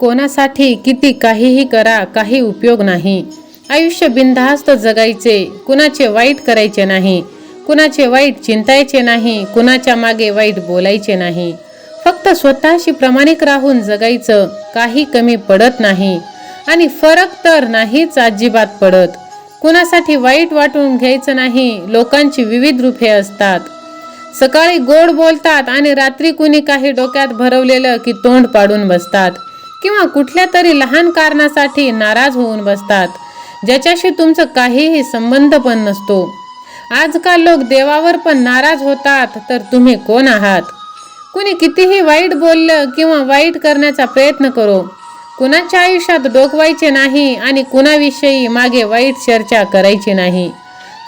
कोणासाठी किती काहीही करा काही उपयोग नाही. आयुष्य बिनधास्त जगायचे कुणाचे वाईट करायचे नाही. कुणाचे वाईट चिंतायचे नाही कुणाच्या मागे वाईट बोलायचे नाही. फक्त स्वतःशी प्रामाणिक राहून जगायचं काही कमी पडत नाही. आणि फरक तर नाहीच अजिबात पडत. कुणासाठी वाईट वाटून घ्यायचं नाही लोकांची विविध रूपे असतात. सकाळी गोड बोलतात आणि रात्री कुणी काही डोक्यात भरवलेलं की तोंड पाडून बसतात. किंवा कुठल्या तरी लहान कारणासाठी नाराज होऊन बसतात ज्याच्याशी तुमचं काहीही संबंध पण नसतो. आजकाल लोक देवावर पण नाराज होतात तर तुम्ही कोण आहात? कुणी कितीही वाईट बोललं किंवा वाईट करण्याचा प्रयत्न करो. कुणाच्या आयुष्यात डोकवायचे नाही आणि कुणाविषयी मागे वाईट चर्चा करायची नाही.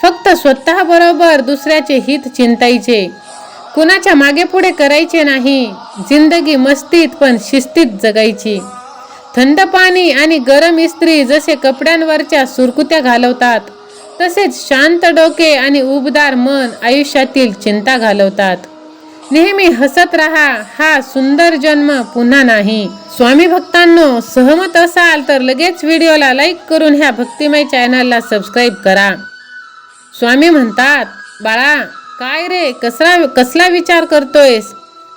फक्त स्वतःबरोबर दुसऱ्याचे हित चिंतायचे. कुणाच्या मागे पुढे करायचे नाही. जिंदगी मस्तीत पण शिस्तीत जगायची. थंड पाणी आणि गरम इस्त्री जसे कपड्यांवरच्या सुरकुत्या घालवतात तसेच शांत डोके आणि उबदार मन आयुष्यातील चिंता घालवतात. नेहमी हसत राहा हा सुंदर जन्म पुन्हा नाही. स्वामी भक्तांनो सहमत असाल तर लगेच व्हिडिओला लाईक करून ह्या भक्तिमय चॅनलला सबस्क्राईब करा. स्वामी म्हणतात बाळा काय रे? कसला कसला विचार करतोयस?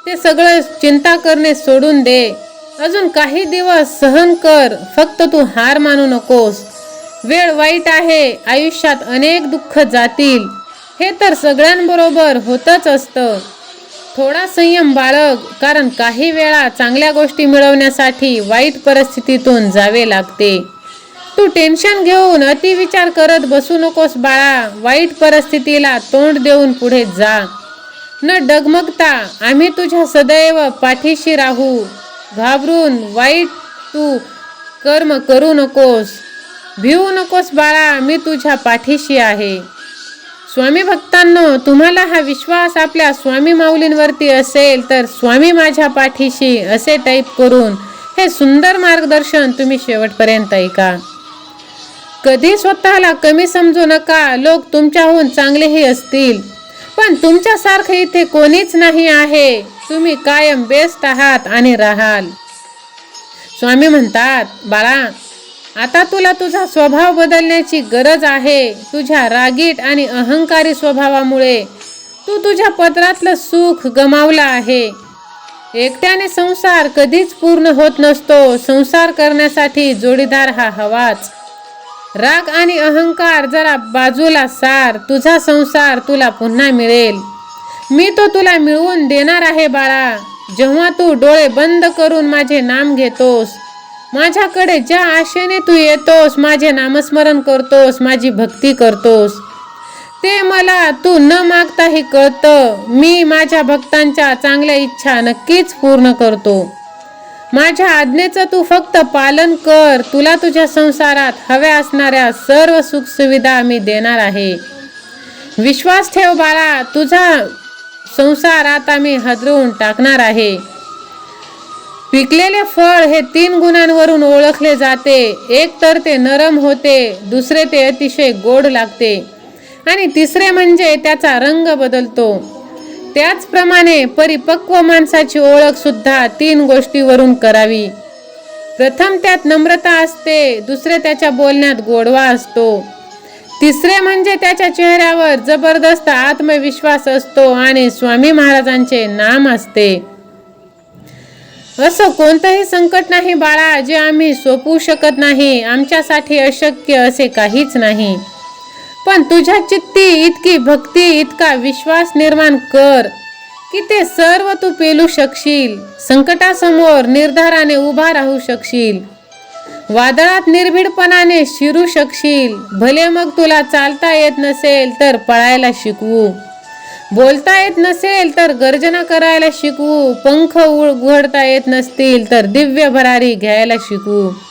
ते सगळं चिंता करणे सोडून दे. अजून काही दिवस सहन कर. फक्त तू हार मानू नकोस. वेळ वाईट आहे. आयुष्यात अनेक दुःख जातील. हे तर सगळ्यांबरोबर होतच असतं. थोडा संयम बाळग. कारण काही वेळा चांगल्या गोष्टी मिळवण्यासाठी वाईट परिस्थितीतून जावे लागते. तू टेन्शन घेऊन अति विचार करत बसू नकोस बाळा. वाईट परिस्थितीला तोंड देऊन पुढे जा. न डगमगता आम्ही तुझ्या सदैव पाठीशी राहू. घाबरून वाईट तू कर्म करू नकोस. भिवू नकोस बाळा मी तुझ्या पाठीशी आहे. स्वामी भक्तांनो तुम्हाला हा विश्वास आपल्या स्वामी माऊलींवरती असेल तर स्वामी माझ्या पाठीशी असे टाईप करून हे सुंदर मार्गदर्शन तुम्ही शेवटपर्यंत ऐका. कधी स्वतःला कमी समजू नका. लोक तुमच्याहून चांगलेही असतील. पण तुमच्यासारखं इथे कोणीच नाही आहे. तुम्ही कायम बेस्ट आहात आणि राहाल. स्वामी म्हणतात बाळा आता तुला तुझा स्वभाव बदलण्याची गरज आहे. तुझ्या रागीट आणि अहंकारी स्वभावामुळे तू तुझ्या पत्रातलं सुख गमावलं आहे. एकट्याने संसार कधीच पूर्ण होत नसतो. संसार करण्यासाठी जोडीदार हा हवाच. राग आणि अहंकार जरा बाजूला सार तुझा संसार तुला पुन्हा मिळेल. मी तो तुला मिळवून देणार आहे बाळा. जेव्हा तू डोळे बंद करून माझे नाम घेतोस माझ्याकडे ज्या आशेने तू येतोस माझे नामस्मरण करतोस माझी भक्ती करतोस ते मला तू न मागताही कळतं. मी माझ्या भक्तांच्या चांगल्या इच्छा नक्कीच पूर्ण करतो. माझ्या आज्ञेचं तू फक्त पालन कर. तुला तुझ्या संसारात हव्या असणाऱ्या सर्व सुखसुविधा मी देणार आहे. विश्वास ठेव बाळा तुझा संसार आता मी हदरवून टाकणार आहे. पिकलेले फळ हे तीन गुणांवरून ओळखले जाते. एक तर ते नरम होते दुसरे ते अतिशय गोड लागते. आणि तिसरे म्हणजे त्याचा रंग बदलतो. त्याचप्रमाणे परिपक्व माणसाची ओळख सुद्धा तीन गोष्टीवरून करावी. प्रथम त्यात नम्रता असते दुसरे त्याच्या बोलण्यात गोडवा असतो. तिसरे म्हणजे त्याच्या चेहऱ्यावर जबरदस्त आत्मविश्वास असतो आणि स्वामी महाराजांचे नाम असते. असं कोणतंही संकट नाही बाळा जे आम्ही सोपवू शकत नाही आमच्यासाठी अशक्य असे काहीच नाही. पण तुझ्या चित्ती इतकी भक्ती इतका विश्वास निर्माण कर की ते सर्व तू पेलू शकशील. संकटासमोर निर्धाराने उभा राहू शकशील. वादळात निर्भीडपणाने शिरू शकशील. भले मग तुला चालता येत नसेल तर पळायला शिकवू. बोलता येत नसेल तर गर्जना करायला शिकवू. पंख उघडता येत नसतील तर दिव्य भरारी घ्यायला शिकवू.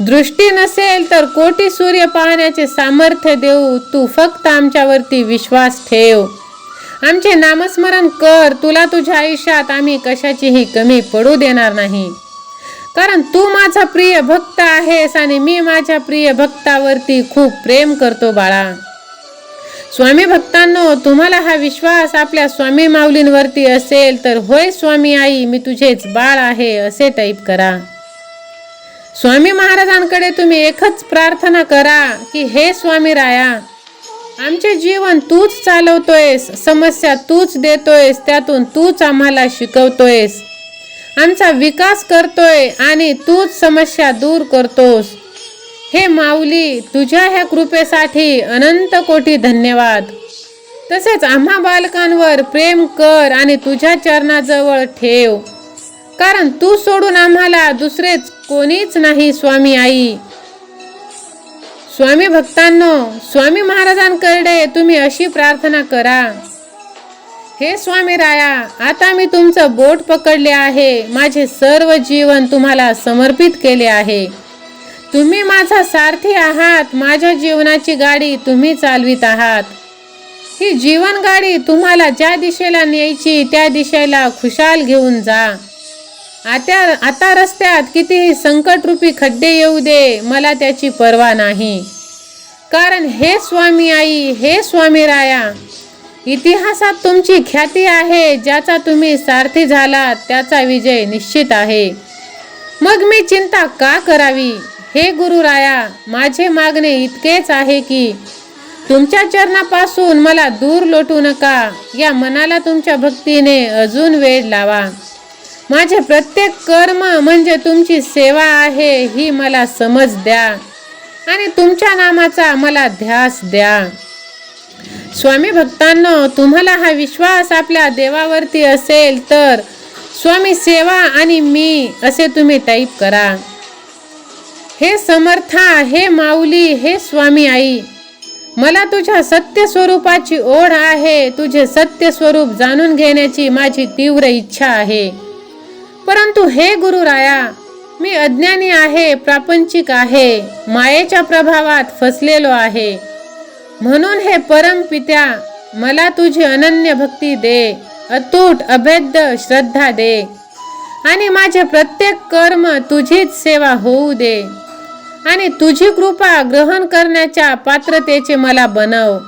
दृष्टी नसेल तर कोटी सूर्य पाहण्याचे सामर्थ्य देऊ. तू फक्त आमच्यावरती विश्वास ठेव. आमचे नामस्मरण कर. तुला तुझ्या आयुष्यात आम्ही कशाचीही कमी पडू देणार नाही. कारण तू माझा प्रिय भक्त आहेस आणि मी माझ्या प्रिय भक्तावरती खूप प्रेम करतो बाळा. स्वामी भक्तांनो तुम्हाला हा विश्वास आपल्या स्वामी माऊलींवरती असेल तर होय स्वामी आई मी तुझेच बाळ आहे असे टाईप करा. स्वामी महाराजांकडे तुम्ही एकच प्रार्थना करा की हे स्वामी राया आमचे जीवन तूच चालवतोयस समस्या तूच देतोयस त्यातून तूच आम्हाला शिकवतोयस. आमचा विकास करतोय आणि तूच समस्या दूर करतोस. हे माऊली तुझ्या ह्या कृपेसाठी अनंत कोटी धन्यवाद. तसेच आम्हा बालकांवर प्रेम कर आणि तुझ्या चरणाजवळ ठेव. कारण तू सोडून आम्हाला दुसरेच कोणीच नाही स्वामी आई. स्वामी भक्तांनो स्वामी महाराजांकडे तुम्ही अशी प्रार्थना करा. हे स्वामी राया आता मी तुमचं बोट पकडले आहे. माझे सर्व जीवन तुम्हाला समर्पित केले आहे. तुम्ही माझा सारथी आहात. माझ्या जीवनाची गाडी तुम्ही चालवित आहात. ही जीवन गाडी तुम्हाला ज्या दिशेला न्यायची त्या दिशेला खुशाल घेऊन जा. आता आता रस्त्यात कितीही संकटरूपी खड्डे येऊ दे मला त्याची पर्वा नाही. कारण हे स्वामी आई हे स्वामी राया इतिहासात तुमची ख्याती आहे ज्याचा तुम्ही सारथी झालात त्याचा विजय निश्चित आहे. मग मी चिंता का करावी? हे गुरुराया माझे मागणे इतकेच आहे की तुमच्या चरणापासून मला दूर लोटू नका या मनाला तुमच्या भक्तीने अजून वेळ लावा. माझे प्रत्येक कर्म म्हणजे तुमची सेवा आहे ही मला समज द्या. आणि तुमच्या नामाचा मला ध्यास द्या. स्वामी भक्तांनो तुम्हाला हा विश्वास आपल्या देवावरती असेल तर स्वामी सेवा आणि मी असे तुम्ही टाईप करा. हे समर्था हे माऊली हे स्वामी आई मला तुझ्या सत्य स्वरूपाची ओढ आहे. तुझे सत्य स्वरूप जाणून घेण्याची माझी तीव्र इच्छा आहे. परंतु हे गुरुराया मी अज्ञानी आहे प्रापंचिक आहे मायेच्या प्रभावात फसलेलो आहे. म्हणून हे परम पित्या मला तुझी अनन्य भक्ती दे अतूट अभेद्य श्रद्धा दे. आणि माझे प्रत्येक कर्म तुझीच सेवा होऊ दे. आणि तुझी कृपा ग्रहण करण्याच्या पात्रतेचे मला बनव.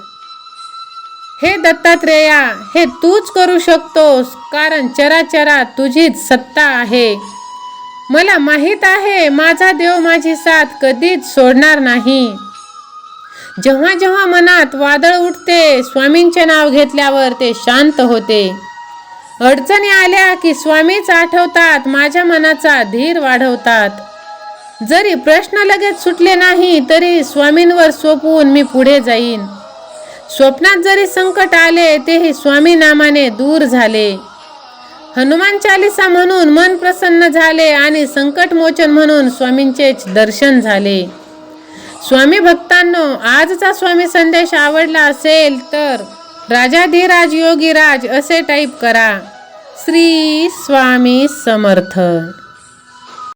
हे दत्तात्रेया हे तूच करू शकतोस कारण चराचरा तुझीच सत्ता आहे. मला माहीत आहे माझा देव माझी साथ कधीच सोडणार नाही. जेव्हा जेव्हा मनात वादळ उठते स्वामींचे नाव घेतल्यावर ते शांत होते. अडचणी आल्या की स्वामीच आठवतात माझ्या मनाचा धीर वाढवतात. जरी प्रश्न लगेच सुटले नाही तरी स्वामींवर सोपवून मी पुढे जाईन. स्वप्नात जरी संकट आले तेही स्वामी नामाने दूर झाले. हनुमान चालिसा म्हणून मन प्रसन्न झाले आणि संकट मोचन म्हणून स्वामींचे दर्शन झाले. स्वामी भक्तांनो आजचा स्वामी संदेश आवडला असेल तर राजाधिराज योगीराज असे टाईप करा. श्री स्वामी समर्थ.